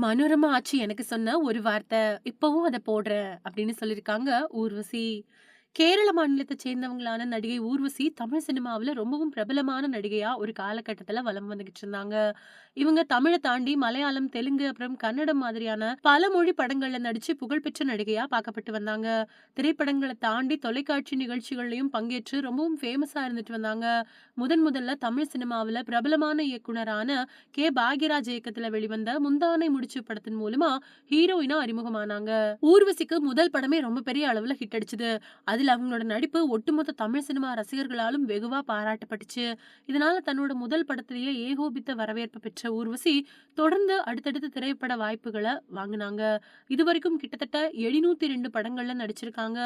மனோரமா ஆச்சு எனக்கு சொன்ன ஒரு வார்த்தை. இப்பவும் அதை போடுறேன் அப்படின்னு சொல்லியிருக்காங்க ஊர்வசி. கேரள மாநிலத்தை சேர்ந்தவங்களான நடிகை ஊர்வசி தமிழ் சினிமாவில் ரொம்பவும் பிரபலமான நடிகையா ஒரு காலகட்டத்தில் வலம் வந்துகிட்டு இருந்தாங்க. இவங்க தமிழை தாண்டி மலையாளம், தெலுங்கு, அப்புறம் கன்னடம் மாதிரியான பல மொழி படங்கள்ல நடிச்சு புகழ்பெற்ற நடிகையா பார்க்கப்பட்டு வந்தாங்க. திரைப்படங்களை தாண்டி தொலைக்காட்சி நிகழ்ச்சிகள்லையும் பங்கேற்று ரொம்பவும் ஃபேமஸா இருந்துட்டு வந்தாங்க. முதன் முதல்ல தமிழ் சினிமாவில் பிரபலமான இயக்குனரான கே. பாக்யராஜ் இயக்கத்தில் வெளிவந்த முந்தானை முடிச்சு படத்தின் மூலமா ஹீரோயினா அறிமுகமானாங்க. ஊர்வசிக்கு முதல் படமே ரொம்ப பெரிய அளவில் ஹிட் அடிச்சது. அதுல அவங்களோட நடிப்பு ஒட்டுமொத்த தமிழ் சினிமா ரசிகர்களாலும் வெகுவா பாராட்டப்பட்டுச்சு. இதனால தன்னோட முதல் படத்திலேயே ஏகோபித்த வரவேற்பு பெற்ற ஊர்வசி தொடர்ந்து அடுத்தடுத்த திரைப்பட வாய்ப்புகளை வாங்கினாங்க இது இதுவரைக்கும் கிட்டத்தட்ட 702 படங்கள்ல நடிச்சிருக்காங்க.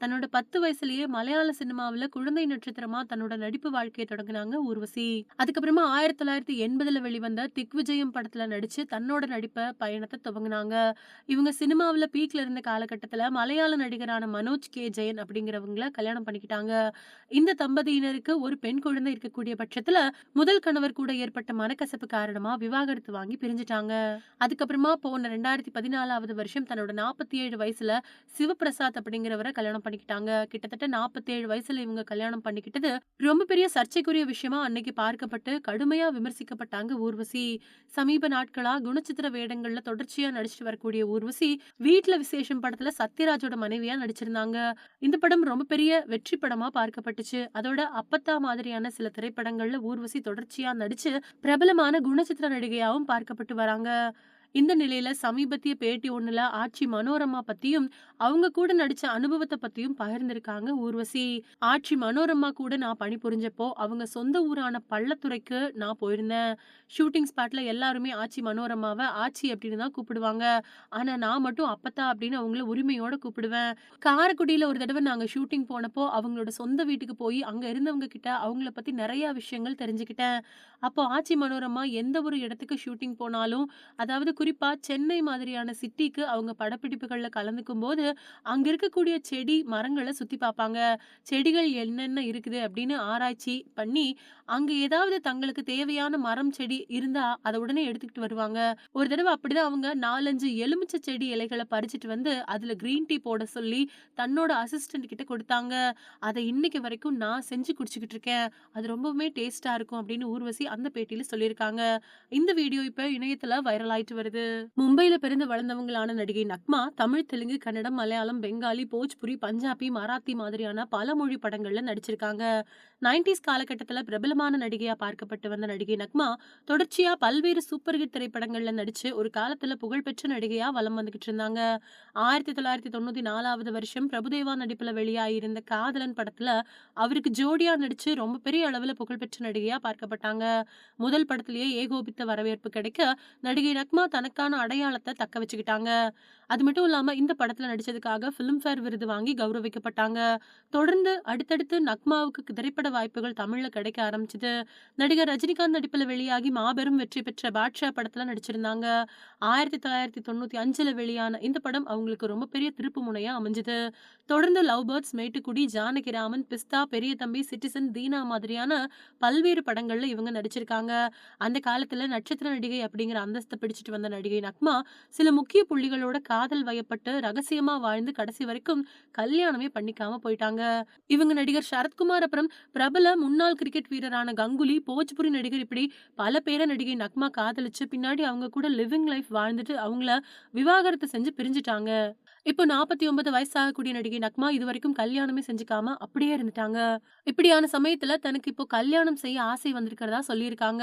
தன்னோட 10 வயசுலயே மலையாள சினிமாவுல குழந்தை நட்சத்திரமா தன்னோட நடிப்பு வாழ்க்கையை தொடங்கினாங்க ஊர்வசி. அதுக்கப்புறமா 1980ல வெளிவந்த திக்விஜயம் படத்துல நடிச்சு தன்னோட நடிப்பை பயணத்தை துவங்குனாங்க. இவங்க சினிமாவுல பீக்ல இருந்த காலகட்டத்துல மலையாள நடிகரான மனோஜ் கே. ஜெயன் அப்படிங்கிறவங்கள கல்யாணம் பண்ணிக்கிட்டாங்க. இந்த தம்பதியினருக்கு ஒரு பெண் குழந்தை இருக்கக்கூடிய பட்சத்துல முதல் கணவர் கூட ஏற்பட்ட மனக்கசப்பு காரணமா விவாகரத்து வாங்கி பிரிஞ்சுட்டாங்க. அதுக்கப்புறமா போன 2014வது வருஷம் தன்னோட 47 வயசுல சிவபிரசாத் அப்படிங்கிறவரை கல்யாணம் பண்ணிக்கிட்டாங்க. கிட்டத்தட்ட 47 வயசுல இவங்க கல்யாணம் பண்ணிக்கிட்டது ரொம்ப பெரிய சர்ச்சைக்குரிய விஷயமா அன்னைக்கு பார்க்கப்பட்டு கடுமையா விமர்சிக்கப்பட்டாங்க ஊர்வசி. சமீப நாட்களா குணச்சித்திர வேடங்கள்ல தொடர்ச்சியா நடிச்சிட்டு வரக்கூடிய ஊர்வசி வீட்டுல விசேஷம் படத்துல சத்யராஜோட மனைவியா நடிச்சிருந்தாங்க. இந்த படம் ரொம்ப பெரிய வெற்றி படமா பார்க்கப்பட்டுச்சு. அதோட அப்பத்தா மாதிரியான சில திரைப்படங்கள்ல ஊர்வசி தொடர்ச்சியா நடிச்சு பிரபலமான குணச்சித்திர நடிகையாவும் பார்க்கப்பட்டு வராங்க. இந்த நிலையில சமீபத்திய பேட்டி ஒண்ணுல ஆட்சி மனோரமா பத்தியும் அவங்க கூட நடிச்ச அனுபவத்தை பத்தியும் பகிர்ந்திருக்காங்க ஊர்வசி. ஆட்சி மனோரமா கூட நான் பணிபுரிஞ்சப்போ அவங்க சொந்த ஊரான பள்ளத்துறைக்கு நான் போயிருந்தேன். ஷூட்டிங் ஸ்பாட்ல எல்லாருமே ஆட்சி மனோரமாவை ஆட்சி அப்படின்னு தான் கூப்பிடுவாங்க. ஆனா நான் மட்டும் அப்பத்தா அப்படின்னு அவங்கள உரிமையோட கூப்பிடுவேன். காரக்குடியில ஒரு தடவை நாங்க ஷூட்டிங் போனப்போ அவங்களோட சொந்த வீட்டுக்கு போய் அங்க இருந்தவங்க கிட்ட அவங்கள பத்தி நிறைய விஷயங்கள் தெரிஞ்சுக்கிட்டேன். அப்போ ஆட்சி மனோரமா எந்த ஒரு இடத்துக்கு ஷூட்டிங் போனாலும் அதாவது குறிப்பா சென்னை மாதிரியான சிட்டிக்கு அவங்க படப்பிடிப்புகள்ல கலந்துக்கும்போது அங்க இருக்கக்கூடிய செடி, மரங்களை சுத்தி பார்ப்பாங்க. செடிகள் என்னென்ன இருக்குது அப்படின்னு ஆராய்ச்சி பண்ணி அங்க ஏதாவது தங்களுக்கு தேவையான மரம், செடி இருந்தா அதை உடனே எடுத்துக்கிட்டு வருவாங்க. ஒரு தடவை அப்படிதான் அவங்க 4, 5 எலுமிச்சை செடி இலைகளை பறிச்சுட்டு வந்து அதுல கிரீன் டீ போட சொல்லி தன்னோட அசிஸ்டன்ட் கிட்ட கொடுத்தாங்க அதை இன்னைக்கு வரைக்கும் நான் செஞ்சு குடிச்சுக்கிட்டு இருக்கேன். அது ரொம்பவுமே டேஸ்டா இருக்கும் அப்படின்னு ஊர்வசி அந்த பேட்டியில சொல்லியிருக்காங்க. இந்த வீடியோ இப்ப இணையத்துல வைரல் ஆயிட்டு வருது. மும்பைல பிறந்து வளர்ந்தவங்களான நடிகை நக்மா தமிழ், தெலுங்கு, கன்னடம், மலையாளம், பெங்காலி, போஜ்புரி, பஞ்சாபி, மராத்தி மாதிரியான பல மொழி படங்கள்ல நடிச்சிருக்காங்க. 90ஸ் காலகட்டத்துல பிரபலமான நடிகையா பார்க்கப்பட்டு வந்த நடிகை நக்மா தொடர்ச்சியா பல்வேறு சூப்பர் ஹிட் திரைப்படங்கள்ல நடிச்சு ஒரு காலத்துல புகழ்பெற்ற நடிகையா வலம் வந்துகிட்டு இருந்தாங்க. 1994வது வருஷம் பிரபுதேவா நடிப்புல வெளியாயிருந்த காதலன் படத்துல அவருக்கு ஜோடியா நடிச்சு ரொம்ப பெரிய அளவுல புகழ்பெற்ற நடிகையா பார்க்கப்பட்டாங்க. முதல் படத்திலேயே ஏகோபித்த வரவேற்பு கிடைக்க நடிகை நக்மா தனக்கான அடையாளத்தை தக்க வச்சுக்கிட்டாங்க. அது மட்டும் இல்லாம இந்த படத்துல நடிச்சதுக்காக பிலிம்ஃபேர் விருது வாங்கி கௌரவிக்கப்பட்டாங்க. தொடர்ந்து அடுத்தடுத்து நக்மாவுக்கு திரைப்பட வாய்ப்புகள் தமிழ்ல கிடைக்க ஆரம்பிச்சது. நடிகர் ரஜினிகாந்த் நடிப்புல வெளியாகி மாபெரும் வெற்றி பெற்ற பாட்ஷா படத்துல நடிச்சிருந்தாங்க. 1995ல வெளியான இந்த படம் அவங்களுக்கு ரொம்ப பெரிய திருப்பு முனையா அமைஞ்சது. தொடர்ந்து love birds, Mettukudi, Janakiraman, Pistha, Periya Thambi, Citizen, Dheena மாதிரியான பல்வேறு படங்கள்ல இவங்க நடிச்சிருக்காங்க. அந்த காலத்துல நட்சத்திர நடிகை அப்படிங்கிற அந்தஸ்தை பிடிச்சிட்டு வந்த நடிகை நக்மா சில முக்கிய புள்ளிகளோட காதல் வயப்பட்டு ரகசியமா வாழ்ந்து கடைசி வரைக்கும் கல்யாணமே பண்ணிக்காம போயிட்டாங்க. இவங்க நடிகர் சரத்குமார் அப்புறம் பிரபல முன்னாள் கிரிக்கெட் வீரரான கங்குலி, போஜ்புரி நடிகர் இப்படி பல பேர நடிகை நக்மா காதலிச்சு பின்னாடி அவங்க கூட லிவிங் லைஃப் வாழ்ந்துட்டு அவங்கள விவாகரத்து செஞ்சு பிரிஞ்சுட்டாங்க. இப்போ 49 வயசாகக்கூடிய நடிகை நக்மா இது வரைக்கும் கல்யாணமே செஞ்சுக்காம அப்படியே இருந்துட்டாங்க. இப்படியான சமயத்துல தனக்கு இப்போ கல்யாணம் செய்ய ஆசை வந்திருக்கிறதா சொல்லியிருக்காங்க.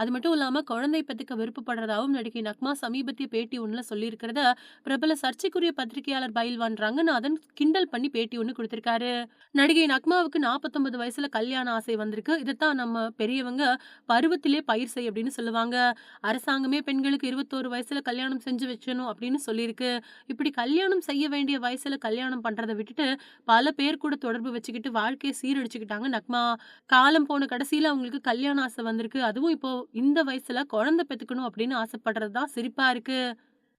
அது மட்டும் இல்லாம குழந்தை பெத்துக்க விருப்பப்படுறதாவும் நடிகை நக்மா சமீபத்திய பேட்டி ஒன்றுல சொல்லியிருக்கிறத பிரபல சர்ச்சைக்குரிய பத்திரிகையாளர் பயில்வான் ரங்கநாதன் கிண்டல் பண்ணி பேட்டி ஒன்று கொடுத்திருக்காரு நடிகை நக்மாவுக்கு 49 வயசுல கல்யாண ஆசை வந்திருக்கு. இதைத்தான் நம்ம பெரியவங்க பருவத்திலே பயிர் செய் அப்படின்னு சொல்லுவாங்க. அரசாங்கமே பெண்களுக்கு 21 வயசுல கல்யாணம் செஞ்சு வச்சணும் அப்படின்னு சொல்லியிருக்கு. இப்படி கல்யாணம் செய்ய வேண்டிய வயசுல கல்யாணம் பண்றத விட்டுட்டு பல பேர் கூட தொடர்பு வச்சுக்கிட்டு வாழ்க்கையை சீரடிச்சுக்கிட்டாங்க நக்மா. காலம் போன கடைசியில அவங்களுக்கு கல்யாண ஆசை வந்திருக்கு. அதுவும் இப்போ இந்த வயசுல குழந்தை பெத்துக்கணும் அப்படின்னு ஆசைப்படுறது தான் சிரிப்பா இருக்கு.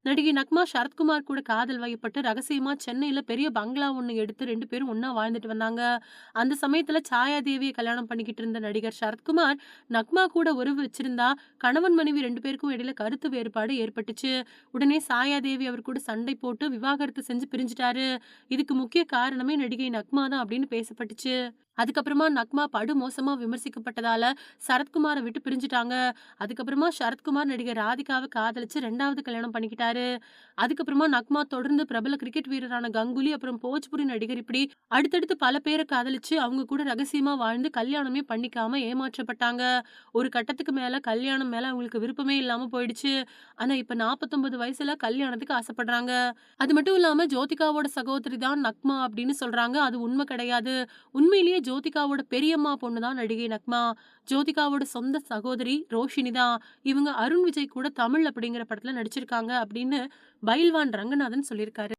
நடிகை நக்மா சரத்குமார் கூட காதல் வயப்பட்டு ரகசியமா சென்னையில பெரிய பங்களா ஒன்று எடுத்து ரெண்டு பேரும் ஒன்னா வாழ்ந்துட்டு வந்தாங்க. அந்த சமயத்துல சாயாதேவிய கல்யாணம் பண்ணிக்கிட்டு இருந்த நடிகர் சரத்குமார், நக்மா கூட உறவு வச்சிருந்தா, கணவன், மனைவி ரெண்டு பேருக்கும் இடையில கருத்து வேறுபாடு ஏற்பட்டுச்சு. உடனே சாயா தேவி அவர் கூட சண்டை போட்டு விவாகரத்து செஞ்சு பிரிஞ்சிட்டாரு இதுக்கு முக்கிய காரணமே நடிகை நக்மா தான் அப்படின்னு பேசப்பட்டுச்சு. அதுக்கப்புறமா நக்மா படு மோசமா விமர்சிக்கப்பட்டதால சரத்குமாரை விட்டு பிரிஞ்சுட்டாங்க. அதுக்கப்புறமா சரத்குமார் நடிகை ராதிகாவை காதலிச்சு ரெண்டாவது கல்யாணம் பண்ணிக்கிட்டாரு. அதுக்கப்புறமா நக்மா தொடர்ந்து பிரபல கிரிக்கெட் வீரரான கங்குலி, அப்புறம் போஜ்புரி நடிகர் இப்படி அடுத்தடுத்து பல பேரை காதலிச்சு அவங்க கூட ரகசியமா வாழ்ந்து கல்யாணமே பண்ணிக்காம ஏமாற்றப்பட்டாங்க. ஒரு கட்டத்துக்கு மேல கல்யாணம் மேல அவங்களுக்கு விருப்பமே இல்லாம போயிடுச்சு. ஆனா இப்ப 49 வயசுல கல்யாணத்துக்கு ஆசைப்படுறாங்க. அது மட்டும் இல்லாம ஜோதிகாவோட சகோதரி தான் நக்மா அப்படின்னு சொல்றாங்க. அது உண்மை கிடையாது. உண்மையிலேயே ஜோதிகாவோட பெரியம்மா பொண்ணு தான் நடிகை நக்மா. ஜோதிகாவோட சொந்த சகோதரி ரோஷினி தான். இவங்க அருண் விஜய் கூட தமிழ் அப்படிங்கிற படத்துல நடிச்சிருக்காங்க அப்படின்னு பைல்வான் ரங்கநாதன் சொல்லியிருக்காரு.